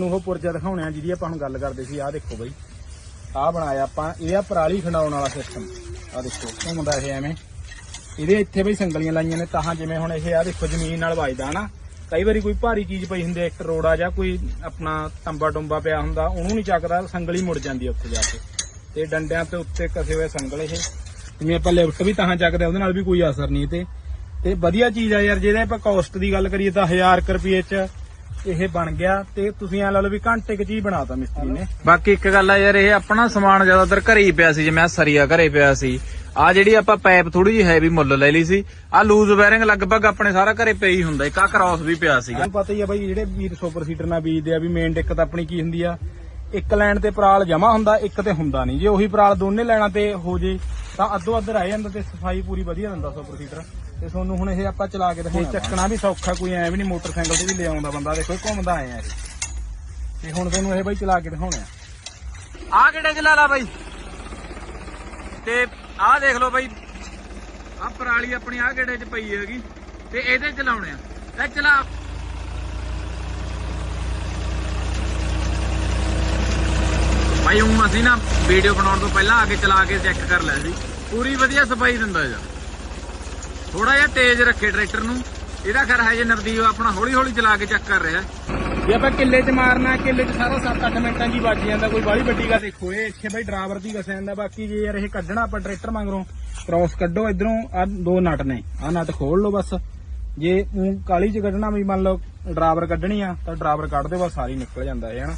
ਨੂੰ ਉਹ ਪੁਰਜਾ ਦਿਖਾਉਣੇ ਆ ਜਿਹਦੀ ਆਪਾਂ ਹੁਣ ਗੱਲ ਕਰਦੇ ਸੀ ਆਹ ਦੇਖੋ ਬਈ। ਆਹ ਬਣਾਇਆ ਆਪਾਂ ਇਹ ਆ ਪਰਾਲੀ ਖੰਡਾਉਣ ਵਾਲਾ ਸਿਸਟਮ ਆਹ ਦੇਖੋ ਘੁੰਮਦਾ ਇਹ ਐਵੇਂ। ਇਹਦੇ ਇੱਥੇ ਬਈ ਸੰਗਲੀਆਂ ਲਾਈਆਂ ਨੇ ਤਾਂ ਜਿਵੇਂ ਹੁਣ ਇਹ ਆ ਦੇਖੋ ਜ਼ਮੀਨ ਨਾਲ ਵੱਜਦਾ ਨਾ ਕਈ ਵਾਰੀ ਕੋਈ ਭਾਰੀ ਚੀਜ਼ ਪਈ ਹੁੰਦੀ ਇੱਕ ਰੋੜਾ ਜਾਂ ਕੋਈ ਆਪਣਾ ਤੰਬਾ ਟੁੰਬਾ ਪਿਆ ਹੁੰਦਾ ਉਹਨੂੰ ਨਹੀਂ ਚੱਕਦਾ ਸੰਗਲੀ ਮੁੜ ਜਾਂਦੀ ਉੱਥੇ ਜਾ ਕੇ। ਤੇ ਡੰਡਿਆਂ ਤੇ ਉੱਤੇ ਕਸੇ ਹੋਏ ਸੰਗਲ ਇਹ। ਜਿਵੇਂ ਆਪਾਂ ਲਿਫਟ ਵੀ ਤਾਂ ਚੱਕਦੇ ਆ, ਉਹਦੇ ਨਾਲ ਵੀ ਕੋਈ ਅਸਰ ਨਹੀਂ ਤੇ। ਤੇ ਵਧੀਆ ਚੀਜ਼ ਆ ਯਾਰ ਜਿਹਦੇ ਆਪਾਂ ਕਾਸਟ ਦੀ ਗੱਲ ਕਰੀਏ ਤਾਂ 1000 ਰੁਪਏ ਚ ਇਹ ਬਣ ਗਿਆ ਤੇ ਤੁਸੀਂ ਐ ਲਾ ਲਓ ਵੀ ਘੰਟੇ ਕੁ ਚ ਹੀ ਬਣਾਤਾ ਮਿਸਤਰੀ ਨੇ। ਬਾਕੀ ਇੱਕ ਗੱਲ ਆ ਯਾਰ ਇਹ ਆਪਣਾ ਸਮਾਨ ਜ਼ਿਆਦਾਤਰ ਘਰੇ ਹੀ ਪਿਆ ਸੀ ਜਿਵੇਂ ਆਹ ਸਰੀਆ ਘਰੇ ਪਿਆ ਸੀ। ਆ ਜਿਹੜੀ ਆਪਾਂ ਪਾਈਪ ਥੋੜੀ ਜਿਹੀ ਹੈਵੀ ਮੁੱਲ ਲੈ ਲਈ ਸੀ ਆ ਲੂਜ਼ ਬੈਰਿੰਗ ਲਗਭਗ ਆਪਣੇ ਸਾਰਾ ਘਰੇ ਹੀ ਹੁੰਦਾ ਇੱਕ ਆ ਕ੍ਰਾਸ ਵੀ ਪਿਆ ਸੀਗਾ। ਤੁਹਾਨੂੰ ਪਤਾ ਹੀ ਆ ਬਾਈ ਜਿਹੜੇ ਵੀਰ ਸੁਪਰ ਸੀਟਰ ਨਾਲ ਬੀਜਦੇ ਆ ਵੀ ਮੇਨ ਦਿੱਕਤ ਆਪਣੀ ਕੀ ਹੁੰਦੀ ਆ? ਇੱਕ ਲਾਈਨ ਤੇ ਪਰਾਲ ਜਮਾ ਹੁੰਦਾ ਇੱਕ ਤੇ ਹੁੰਦਾ ਨਹੀਂ। ਜੇ ਉਹੀ ਪਰਾਲ ਦੋਨੇ ਲਾਈਨਾਂ ਤੇ ਹੋ ਜੇ ਤਾਂ ਅੱਧੋ ਅੱਧ ਰਹਿ ਜਾਂਦਾ ਤੇ ਸਫ਼ਾਈ ਪੂਰੀ ਵਧੀਆ ਦਿੰਦਾ ਸੁਪਰ ਸੀਟਰ ਤੇ ਤੁਹਾਨੂੰ ਹੁਣ ਇਹ ਆਪਾਂ ਚਲਾ ਕੇ ਦਿਖਾਉਣਾ ਚੱਕਣਾ ਵੀ ਸੌਖਾ ਕੋਈ ਐ ਵੀ ਨਹੀਂ ਮੋਟਰਸਾਈਕਲ ਤੇ ਵੀ ਲਿਆਉਂਦਾ ਬੰਦਾ ਦੇਖੋ ਇਹ ਘੁੰਮਦਾ ਆਇਆ ਇਹ। ਤੇ ਹੁਣ ਤੁਹਾਨੂੰ ਇਹ ਬਾਈ ਚਲਾ ਕੇ ਦਿਖਾਉਣਾ ਆ। ਕਿਹੜੇ ਚ ਲਾ ਲਾ ਬਾਈ? ਤੇ ਆਹ ਦੇਖ ਲਓ ਬਾਈ ਆ ਪਰਾਲੀ ਆਪਣੀ ਆ ਕਿਹੜੇ ਚ ਪਈ ਹੈਗੀ ਤੇ ਇਹਦੇ ਚਲਾਉਣੇ ਆ। ਤੇ ਚਲਾ। ਭਾਈ ਹੁਣ ਅਸੀਂ ਨਾ ਵੀਡੀਓ ਬਣਾਉਣ ਤੋਂ ਪਹਿਲਾਂ ਆ ਕੇ ਚਲਾ ਕੇ ਚੈੱਕ ਕਰ ਲਿਆ ਸੀ। ਪੂਰੀ ਵਧੀਆ ਸਫ਼ਾਈ ਦਿੰਦਾ ਜਾ ਥੋੜਾ ਜਿਹਾ ਤੇਜ਼ ਰੱਖੇ ਟਰੈਕਟਰ ਨੂੰ। ਇਹਦਾ ਖਰ ਹੈ ਜੇ ਨਵਦੀਪ ਆਪਣਾ ਹੌਲੀ ਹੌਲੀ ਚਲਾ ਕੇ ਚੈੱਕ ਕਰ ਰਿਹਾ। ਜੇ ਆਪਾਂ ਕਿੱਲੇ 'ਚ ਮਾਰਨਾ, ਕਿੱਲੇ 'ਚ ਸਾਰਾ 7-8 ਮਿੰਟਾਂ 'ਚ ਹੀ ਵੱਜ ਜਾਂਦਾ, ਕੋਈ ਬਾਹਲੀ ਵੱਡੀ ਗਾ ਦੇਖੋ, ਇਹ ਇੱਥੇ ਬਈ ਡਰਾਈਵਰ ਦੀ ਵਸਿਆ ਜਾਂਦਾ ਬਾਕੀ ਜੇ ਯਾਰ ਇਹ ਕੱਢਣਾ ਆਪਾਂ ਟਰੈਕਟਰ ਮਗਰੋਂ ਕ੍ਰਾਸ ਕੱਢੋ ਇਧਰੋਂ ਆ ਦੋ ਨਟ ਨੇ ਆ ਨਟ ਖੋਲ ਲਓ ਬਸ। ਜੇ ਊਂ ਕਾਲੀ 'ਚ ਕੱਢਣਾ ਵੀ ਮੰਨ ਲਓ, ਡਰਾਈਵਰ ਕੱਢਣੀ ਆ, ਤਾਂ ਡਰਾਈਵਰ ਕੱਢ ਦੇ ਬਸ ਸਾਰੀ ਨਿਕਲ ਜਾਂਦਾ ਹੈ ਹਨਾ।